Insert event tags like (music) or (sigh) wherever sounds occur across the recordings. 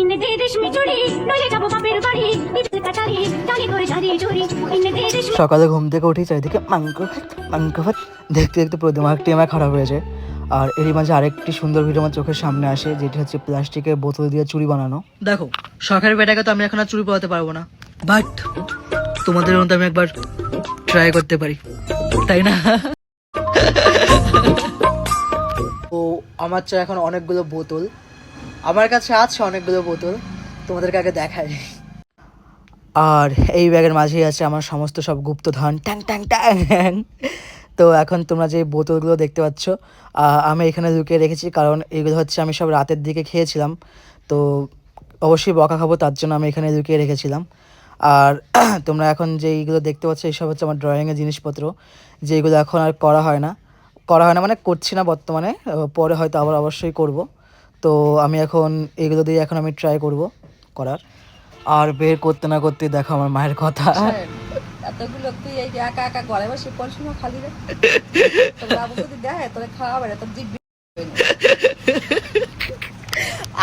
ইন্নে দে রেশমি চুড়ি নইলে যাব বাপের বাড়ি। বিদ্যুৎ কাটারি করে চুরি ইন্নে দে রেশমি সকালে ঘুম থেকে উঠি চারিদিকে ভাত। মাংস দেখতে দেখতে পুরো দিমাগটি আমার খারাপ হয়েছে আর এরই মাঝে আরেকটি সুন্দর ভিডিও আমার চোখের সামনে আসে যেটি হচ্ছে প্লাস্টিকের বোতল দিয়ে চুরি বানানো। দেখো শখের বেটাকে তো আমি এখন আর চুড়ি পরাতে পারব না। বাট তোমাদের মতো আমি একবার ট্রাই করতে পারি। তাই না? ও আমার চা এখন অনেকগুলো বোতল। আমার কাছে আছে অনেকগুলো বোতল, তোমাদেরকে আগে দেখাই। আর এই ব্যাগের মাঝেই আছে আমার সমস্ত সব গুপ্ত গুপ্তধন। ট্যাং ট্যাং ট্যাং। তো এখন তোমরা যে বোতলগুলো দেখতে পাচ্ছ আমি এখানে লুকিয়ে রেখেছি, কারণ এগুলো হচ্ছে আমি সব রাতের দিকে খেয়েছিলাম। তো অবশ্যই বকা খাব, তার জন্য আমি এখানে লুকিয়ে রেখেছিলাম। আর (clears throat) তোমরা এখন যে এইগুলো দেখতে পাচ্ছ, এইসব হচ্ছে আমার ড্রয়িংয়ের জিনিসপত্র যেগুলো এখন আর করা হয় না। করা হয় না মানে করছি না বর্তমানে পরে হয়তো আবার অবশ্যই করব। তো আমি এখন এগুলো দিয়ে এখন আমি ট্রাই করব করার। আর বের করতে না করতে দেখো আমার মায়ের কথা। এতগুলো তুই এই যে একা একা ঘরে বসে পড়াশোনা খালি রে। তোর বাবু যদি দেখে তোরে খাওয়াবে না তোর জিভ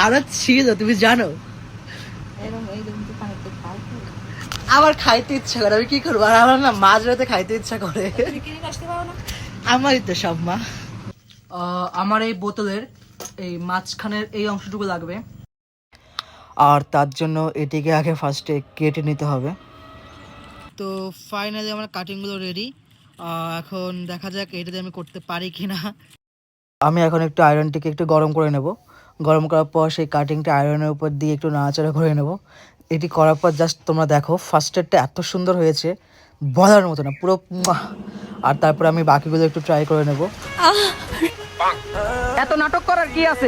আরও ছিল তুমি জানো? এই দিন খাই আমার খাইতে ইচ্ছা করে আমি কি করব? আর আমার না মাঝ রাতে খাইতে ইচ্ছা করে। তুই কিনে আসতে পারো না। আমারই তো সব মা। আমার এই বোতলের এই মাঝখানের এই অংশটুকু লাগবে। আর তার জন্য এটিকে আগে ফার্স্টে কেটে নিতে হবে। তো ফাইনালি আমার কাটিংগুলো রেডি এখন দেখা যাক এটাতে আমি করতে পারি কি না আমি এখন একটু আয়রনটিকে একটু গরম করে নেব। গরম করার পর সেই কাটিংটা আয়রনের উপর দিয়ে একটু নাড়াচাড়া করে নেব। এটি করার পর জাস্ট তোমরা দেখো ফার্স্টেরটা এত সুন্দর হয়েছে বলার মতো না পুরো। আর তারপর আমি বাকিগুলো একটু ট্রাই করে নেব। এত নাটক করার কি আছে?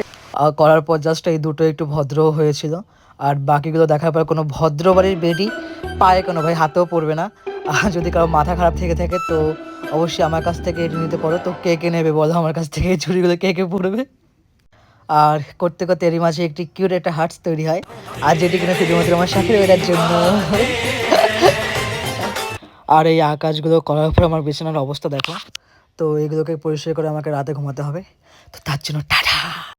করার পর জাস্ট এই দুটো একটু ভদ্র হয়েছিল। আর বাকিগুলো দেখার পর কোনো ভদ্র বাড়ির বেডি পায়ে কোনো ভাই হাতেও পড়বে না। আর যদি কারও মাথা খারাপ থেকে থাকে তো অবশ্যই আমার কাছ থেকে এটি নিতে পারো। তো কে কে নেবে বলো? আমার কাছ থেকে এই চুড়িগুলো কে কে পড়বে? আর করতে করতে এরই মাঝে একটি কিউট একটা হার্টস তৈরি হয়। আর যেটি কিনা শুধুমাত্র আমার সাথে বেড়ার জন্য। আর এই আকাশগুলো করার পর আমার বিছানার অবস্থা দেখো। তো এইগুলোকে পরিষ্কার করে আমাকে রাতে ঘুমাতে হবে। তো তার জন্য টাটা।